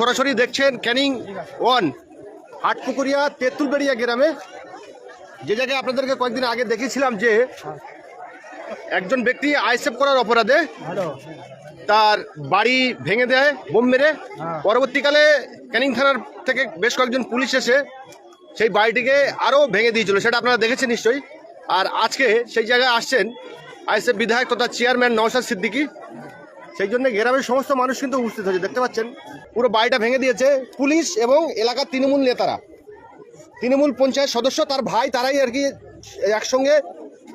সরাসরি দেখছেন ক্যানিং ওয়ান হাটপুকুরিয়া তেঁতুলবেড়িয়া গ্রামে। যে জায়গায় আপনাদেরকে কয়েকদিন আগে দেখেছিলাম যে একজন ব্যক্তি আইসেপ করার অপরাধে তার বাড়ি ভেঙে দেয় বোম মেরে। পরবর্তীকালে ক্যানিং থানার থেকে বেশ কয়েকজন পুলিশ এসে সেই বাড়িটিকে আরও ভেঙে দিয়েছিল সেটা আপনারা দেখেছেন নিশ্চয়ই। আর আজকে সেই জায়গায় আসছেন আইসেফ বিধায়ক তথা চেয়ারম্যান নওশাদ সিদ্দিকী। সেই জন্য গ্রামের সমস্ত মানুষ কিন্তু উপস্থিত হয়েছে। দেখতে পাচ্ছেন, পুরো বাড়িটা ভেঙে দিয়েছে পুলিশ এবং এলাকার তৃণমূল নেতারা। তৃণমূল পঞ্চায়েত সদস্য তার ভাই, তারাই আর কি একসঙ্গে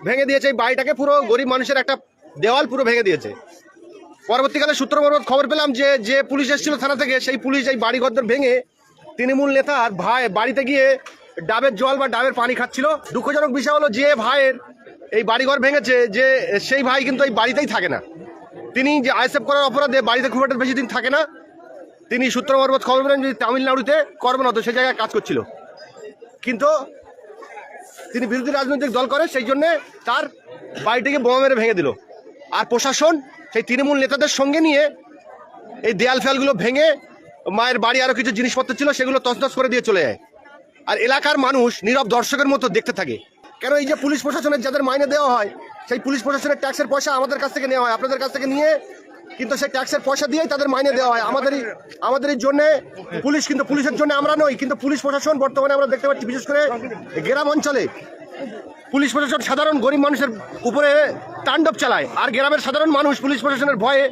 ভেঙে দিয়েছে। এই বাড়িটাকে পুরো গরিব মানুষের একটা দেওয়াল পুরো ভেঙে দিয়েছে। পরবর্তীকালে সূত্র মারফত খবর পেলাম যে যে পুলিশ এসেছিল থানা থেকে, সেই পুলিশ এই বাড়ি ঘরদর ভেঙে তৃণমূল নেতার ভাই বাড়িতে গিয়ে ডাবের জল বা ডাবের পানি খাচ্ছিল। দুঃখজনক বিষয় হলো যে ভাইয়ের এই বাড়িঘর ভেঙেছে, যে সেই ভাই কিন্তু এই বাড়িতেই থাকে না। তিনি যে আইসেফ করার অপরাধে বাড়িতে খুব একটা বেশি দিন থাকে না, তিনি সূত্র মারফত খবর পেলেন যদি তামিলনাড়ুতে কর্মরত সেই জায়গায় কাজ করছিল। কিন্তু তিনি বিরোধী রাজনৈতিক দল করে, সেই জন্যে তার বাড়িটিকে বোমা মেরে ভেঙে দিল। আর প্রশাসন সেই তৃণমূল নেতাদের সঙ্গে নিয়ে এই দেয়াল ফেয়ালগুলো ভেঙে মায়ের বাড়ি আরও কিছু জিনিসপত্র ছিল, সেগুলো তছনছ করে দিয়ে চলে যায়। আর এলাকার মানুষ নীরব দর্শকের মতো দেখতে থাকে। কেন এই যে পুলিশ প্রশাসনের যাদের মাইনে দেওয়া হয় সেই পুলিশ প্রশাসনের ট্যাক্সের পয়সা আমাদের কাছ থেকে নেওয়া হয়, আপনাদের কাছ থেকে নিয়ে, কিন্তু সেই ট্যাক্সের পয়সা দিয়েই তাদের মাইনে দেওয়া হয়। আমাদেরই আমাদের জন্য পুলিশ, কিন্তু পুলিশের জন্য আমরা নই, কিন্তু পুলিশ প্রশাসন বর্তমানে আমরা দেখতে পাচ্ছি, বিশেষ করে গ্রাম অঞ্চলে পুলিশ প্রশাসন সাধারণ গরিব মানুষের উপরে তাণ্ডব চালায়, আর গ্রামের সাধারণ মানুষ পুলিশ প্রশাসনের ভয়ে,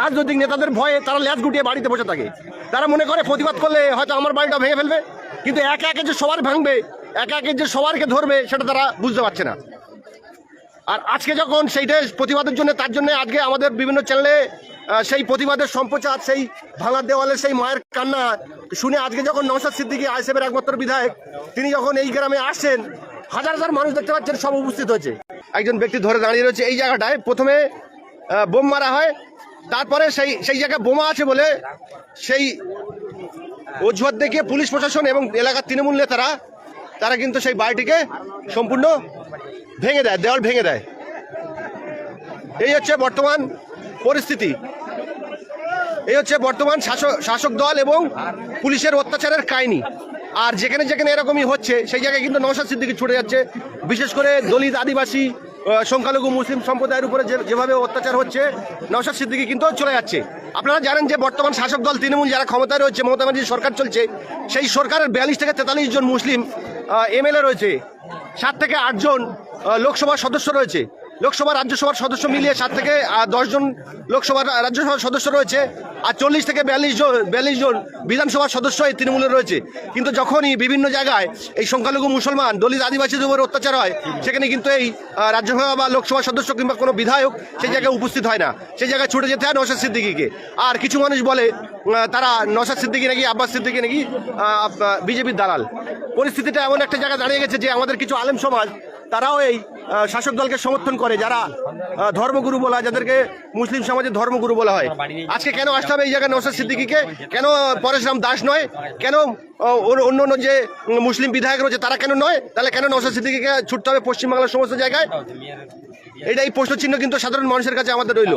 রাজনৈতিক নেতাদের ভয়ে তারা ল্যাচ গুটিয়ে বাড়িতে বসে থাকে। তারা মনে করে প্রতিবাদ করলে হয়তো আমার বাড়িটা ভেঙে ফেলবে, কিন্তু একে একে যে সবার ভাঙবে, একে একে যে সবারকে ধরবে, সেটা তারা বুঝতে পারছে না। আর আজকে যখন সেইটা প্রতিবাদের জন্য, তার জন্য আজকে আমাদের বিভিন্ন চ্যানেলে সেই প্রতিবাদের সম্প্রচার, সেই ভাঙার দেওয়ালে, সেই মায়ের কান্না শুনে আজকে যখন নওশাদ সিদ্দিকি আইসেফের একমাত্র বিধায়ক, তিনি যখন এই গ্রামে আসছেন, হাজার হাজার মানুষ দেখতে পাচ্ছেন, সব উপস্থিত হয়েছে। একজন ব্যক্তি ধরে দাঁড়িয়ে রয়েছে এই জায়গাটায়। প্রথমে বোম মারা হয়। তারপরে সেই সেই জায়গায় বোমা আছে বলে সেই অজুহাত দেখিয়ে পুলিশ প্রশাসন এবং এলাকার তৃণমূল নেতারা, তারা কিন্তু সেই বাড়িটিকে সম্পূর্ণ ভেঙে দেয়, দেওয়াল ভেঙে দেয়। এই হচ্ছে বর্তমান পরিস্থিতি। এই হচ্ছে বর্তমান শাসক শাসক দল এবং পুলিশের অত্যাচারের কাহিনী। আর যেখানে যেখানে এরকমই হচ্ছে, সেই জায়গায় কিন্তু নওশাদ সিদ্দিকি ছুটে যাচ্ছে। বিশেষ করে দলিত আদিবাসী সংখ্যালঘু, মুসলিম সম্প্রদায়ের উপরে যেভাবে অত্যাচার হচ্ছে, নওশাদ সিদ্দিকি কিন্তু চলে যাচ্ছে। আপনারা জানেন যে বর্তমান শাসক দল তৃণমূল যারা ক্ষমতায় রয়েছে, মমতা ব্যানার্জির সরকার চলছে, সেই সরকারের বিয়াল্লিশ থেকে তেতাল্লিশ জন মুসলিম এমএলএ রয়েছে। সাত থেকে আটজন লোকসভার সদস্য রয়েছে। লোকসভা, রাজ্যসভার সদস্য মিলিয়ে সাত থেকে দশজন লোকসভার রাজ্যসভার সদস্য রয়েছে। আর চল্লিশ থেকে বিয়াল্লিশ জন বিয়াল্লিশ জন বিধানসভার সদস্য এই তৃণমূলের রয়েছে। কিন্তু যখনই বিভিন্ন জায়গায় এই সংখ্যালঘু মুসলমান, দলিত আদিবাসীদের উপর অত্যাচার হয়, সেখানে কিন্তু এই রাজ্যসভা বা লোকসভা সদস্য কিংবা কোনো বিধায়ক সেই জায়গায় উপস্থিত হয় না। সেই জায়গায় ছুটে যেতে হয় নৌসাদ সিদ্দিকিকে। আর কিছু মানুষ বলে তারা নৌসাদ সিদ্দিকি নাকি আব্বাস সিদ্দিকি নাকি বিজেপির দালাল। পরিস্থিতিটা এমন একটা জায়গায় দাঁড়িয়ে গেছে যে আমাদের কিছু আলেম সমাজ তারাও এই শাসক দলকে সমর্থন করে, যারা ধর্মগুরু বলা হয়, যাদেরকে মুসলিম সমাজের ধর্মগুরু বলা হয়। আজকে কেন আসতে হবে এই জায়গায় নৌসাদ সিদ্দিকিকে? কেন পরেশরাম দাস নয়? কেন অন্য অন্য যে মুসলিম বিধায়ক রয়েছে, তারা কেন নয়? তাহলে কেন নৌসাদ সিদ্দিকিকে ছুটতে হবে পশ্চিমবাংলার সমস্ত জায়গায়? এটা এই প্রশ্ন চিহ্ন কিন্তু সাধারণ মানুষের কাছে আমাদের রইল।